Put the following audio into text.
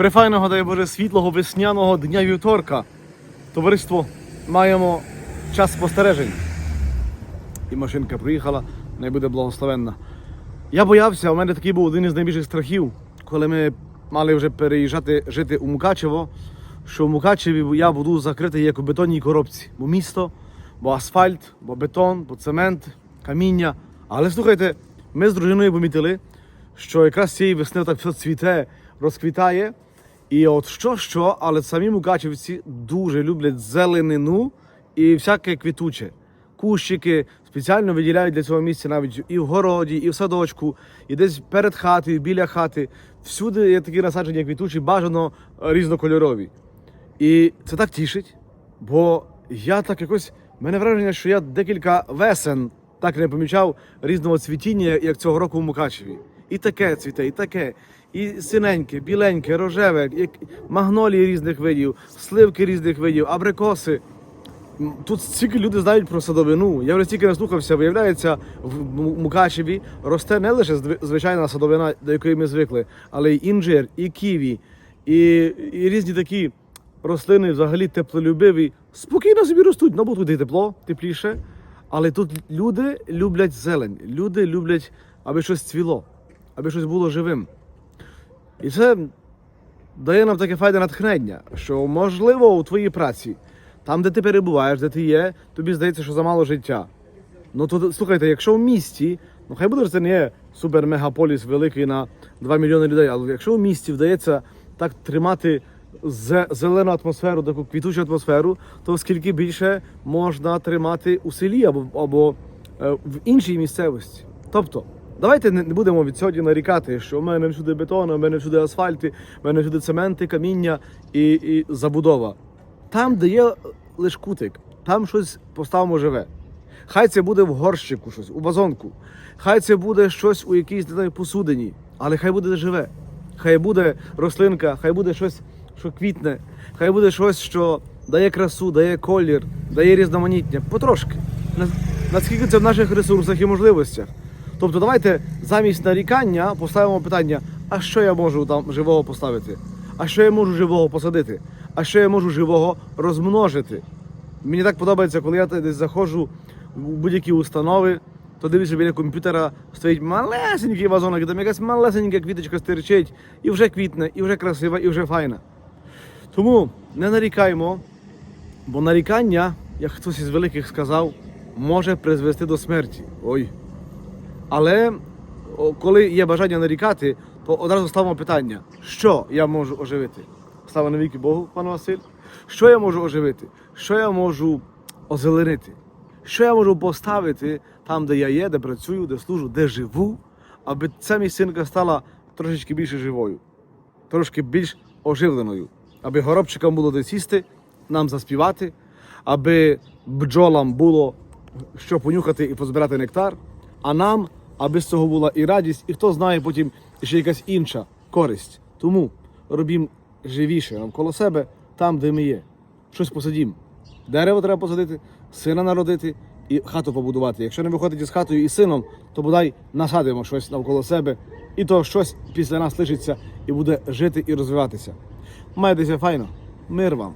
Прифайного, дай Боже, світлого весняного дня вівторка. Товариство, маємо час спостережень. І машинка приїхала, не буде благословенна. Я боявся, у мене такий був один із найбільших страхів, коли ми мали вже переїжджати жити у Мукачево, що в Мукачеві я буду закритий як у бетонній коробці. Бо місто, бо асфальт, бо бетон, бо цемент, каміння. Але слухайте, ми з дружиною помітили, що якраз цієї весни так все цвіте, розквітає. І от що, що, але самі мукачевці дуже люблять зеленину і всяке квітуче. Кущики спеціально виділяють для цього місця навіть і в городі, і в садочку, і десь перед хатою, біля хати. Всюди є такі насадження квітучі, бажано е, різнокольорові. І це так тішить, бо я так якось. в мене враження, що я декілька весен так не помічав різного цвітіння, як цього року в Мукачеві. І таке цвіте, і таке, і синеньке, біленьке, рожеве, як магнолії різних видів, сливки різних видів, абрикоси. Тут стільки люди знають про садовину. Я вже стільки наслухався, виявляється, в Мукачеві росте не лише звичайна садовина, до якої ми звикли, але й інжир, і ківі, і, і різні такі рослини взагалі теплолюбиві. Спокійно собі ростуть, ну бо тут і тепло, тепліше. Але тут люди люблять зелень, люди люблять, аби щось цвіло, аби щось було живим. І це дає нам таке файне натхнення, що можливо у твоїй праці, там, де ти перебуваєш, де ти є, тобі здається, що замало життя. Ну то слухайте, якщо в місті, ну хай буде що це не є супер-мегаполіс великий на 2 мільйони людей, але якщо в місті вдається так тримати зелену атмосферу, таку квітучу атмосферу, то скільки більше можна тримати у селі або, або е, в іншій місцевості. Тобто, давайте не будемо від сьогодні нарікати, що в мене всюди бетон, у мене всюди асфальти, в мене всюди цементи, каміння і, і забудова. Там, де є лиш кутик, там щось поставимо живе. Хай це буде в горщику щось, у вазонку. Хай це буде щось у якійсь не знаю, посудині, але хай буде живе. Хай буде рослинка, хай буде щось, що квітне, хай буде щось, що дає красу, дає колір, дає різноманіття. Потрошки. Наскільки це в наших ресурсах і можливостях. Тобто, давайте замість нарікання поставимо питання: а що я можу там живого поставити? А що я можу живого посадити? А що я можу живого розмножити? Мені так подобається, коли я десь заходжу в будь-які установи, то дивлюся біля комп'ютера стоїть малесенький вазонок, там якась малесенька квіточка стирчить, і вже квітне, і вже красива, і вже файна. Тому не нарікаймо, бо нарікання, як хтось із великих сказав, може призвести до смерті. Ой. Але коли є бажання нарікати, то одразу ставимо питання, що я можу оживити? Слава навіки Богу, пане Василь. Що я можу оживити? Що я можу озеленити? Що я можу поставити там, де я є, де працюю, де служу, де живу, аби ця місцинка стала трошечки більше живою, трошки більш оживленою, аби горобчикам було де сісти, нам заспівати, аби бджолам було що понюхати і позбирати нектар, а нам, аби з цього була і радість, і хто знає потім ще якась інша користь. Тому робім живіше навколо себе, там, де ми є. Щось посадім. Дерево треба посадити, сина народити і хату побудувати. Якщо не виходить із хатою і сином, то бодай насадимо щось навколо себе, і то щось після нас лишиться і буде жити і розвиватися. Майтеся файно, мир вам!